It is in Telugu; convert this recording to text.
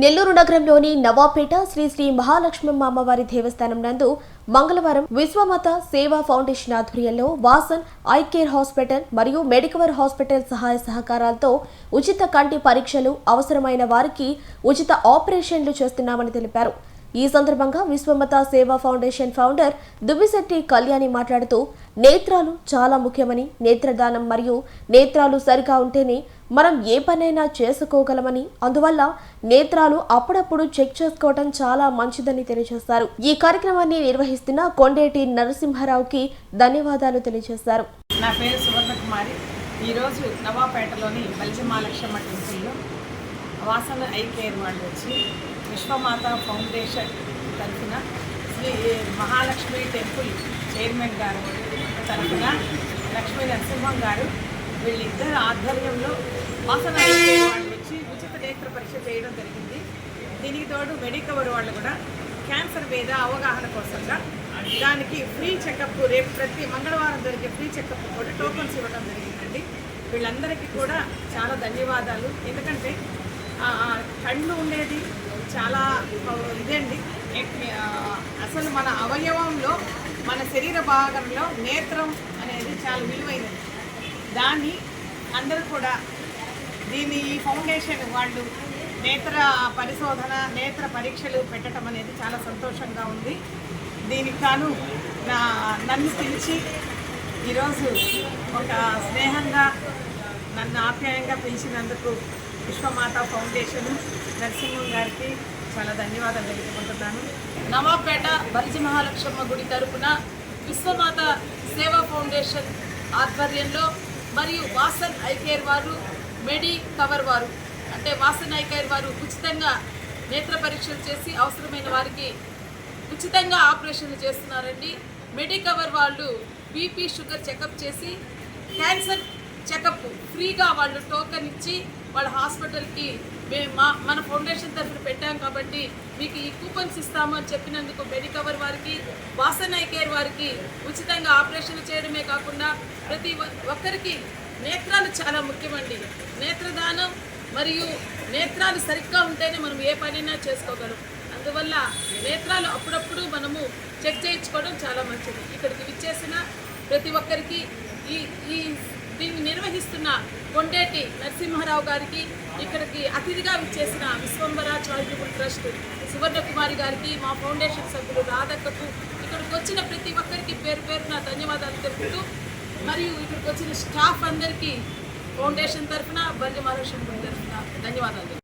నెల్లూరు నగరంలోని నవాపేట శ్రీ శ్రీ మహాలక్ష్మమ్మ అమ్మవారి దేవస్థానం నందు మంగళవారం విశ్వమత సేవా ఫౌండేషన్ ఆధ్వర్యంలో వాసన్ ఐ కేర్ హాస్పిటల్ మరియు మెడికవర్ హాస్పిటల్ సహాయ సహకారాలతో ఉచిత కంటి పరీక్షలు అవసరమైన వారికి ఉచిత ఆపరేషన్లు చేస్తున్నామని తెలిపారు. ఈ సందర్భంగా విశ్వమత సేవా ఫౌండేషన్ ఫౌండర్ దువ్విశెట్టి కళ్యాణి మాట్లాడుతూ నేత్రాలు చాలా ముఖ్యమని నేత్రదానం మరియు నేత్రాలు సరిగా ఉంటేనే మనం ఏ పనైనా చేసుకోగలమని. అందువల్ల నేత్రాలు అప్పుడప్పుడు చెక్ చేసుకోవడం చాలా మంచిదని తెలియజేశారు ఈ కార్యక్రమాన్ని నిర్వహిస్తున్న కొండేటి నరసింహారావుకి ధన్యవాదాలు తెలియజేశారు. నా పేరు సువర్ణకుమారి ఈరోజు నవాపేటలోని బలిజమాలక్ష్మ టెంపుల్లో వాసన ఐ కేర్ వాళ్ళు వచ్చి విశ్వమాత ఫౌండేషన్ తరఫున శ్రీ మహాలక్ష్మి టెంపుల్ చైర్మన్ గారు తరఫున లక్ష్మీ నరసింహం గారు వీళ్ళిద్దరు ఆధ్వర్యంలో వాసన వాళ్ళు వచ్చి ఉచిత నేత్ర పరీక్ష చేయడం జరిగింది. దీనికి తోడు మెడికవర్ వాళ్ళు కూడా క్యాన్సర్ మీద అవగాహన కోసంగా దానికి ఫ్రీ చెకప్ రేపు ప్రతి మంగళవారం జరిగే ఫ్రీ చెకప్ కూడా టోకన్స్ ఇవ్వడం జరిగిందండి. వీళ్ళందరికీ కూడా చాలా ధన్యవాదాలు. ఎందుకంటే ఆ, కళ్ళు ఉండేది చాలా ఇదండి. అసలు మన అవయవంలో మన శరీర భాగంలో నేత్రం అనేది చాలా విలువైనది. దాన్ని అందరూ కూడా దీన్ని ఈ ఫౌండేషన్ వాళ్ళు నేత్ర పరిశోధన నేత్ర పరీక్షలు పెట్టడం అనేది చాలా సంతోషంగా ఉంది. దీనికి గాను నా నన్ను పిలిచి ఈరోజు ఒక స్నేహంగా నన్ను ఆప్యాయంగా పిలిచినందుకు విశ్వమాత ఫౌండేషన్ నరసింహం గారికి చాలా ధన్యవాదాలు తెలుపుకుంటున్నాను నవాపేట బలిజి మహాలక్ష్మ గుడి తరపున విశ్వమాత సేవా ఫౌండేషన్ ఆధ్వర్యంలో మరియు వాసన్ ఐకేర్ వారు మెడి కవర్ వారు అంటే వాసన్ ఐకేర్ వారు ఉచితంగా నేత్ర పరీక్షలు చేసి అవసరమైన వారికి ఉచితంగా ఆపరేషన్లు చేస్తున్నారండి. మెడికవర్ వాళ్ళు బీపీ షుగర్ చెకప్ చేసి క్యాన్సర్ చెకప్ ఫ్రీగా వాళ్ళు టోకెన్ ఇచ్చి వాళ్ళ హాస్పిటల్కి మేము మా మన ఫౌండేషన్ తరఫున పెట్టాం కాబట్టి మీకు ఈ కూపన్స్ ఇస్తాము అని చెప్పినందుకు మెడికవర్ వారికి వాసన్ ఐ కేర్ వారికి ఉచితంగా ఆపరేషన్లు చేయడమే కాకుండా ప్రతి ఒక్కరికి నేత్రాలు చాలా ముఖ్యమండి. నేత్రదానం మరియు నేత్రాలు సరిగ్గా ఉంటేనే మనం ఏ పనైనా చేసుకోగలం. అందువల్ల నేత్రాలు అప్పుడప్పుడు మనము చెక్ చేయించుకోవడం చాలా మంచిది. ఇక్కడికి విచ్చేసిన ప్రతి ఒక్కరికి ఈ ఈ దీన్ని నిర్వహిస్తున్న కొండేటి నరసింహారావు గారికి ఇక్కడికి అతిథిగా విచ్చేసిన విశ్వంబర చారిటబుల్ ట్రస్ట్ సువర్ణకుమారి గారికి మా ఫౌండేషన్ సభ్యులు రాధక్కకు ఇక్కడికి వచ్చిన ప్రతి ఒక్కరికి పేరు పేరున ధన్యవాదాలు తెలుపుతూ మరియు ఇక్కడికి వచ్చిన స్టాఫ్ అందరికీ ఫౌండేషన్ తరఫున బల్లి మహాలక్ష్మి తరఫున ధన్యవాదాలు.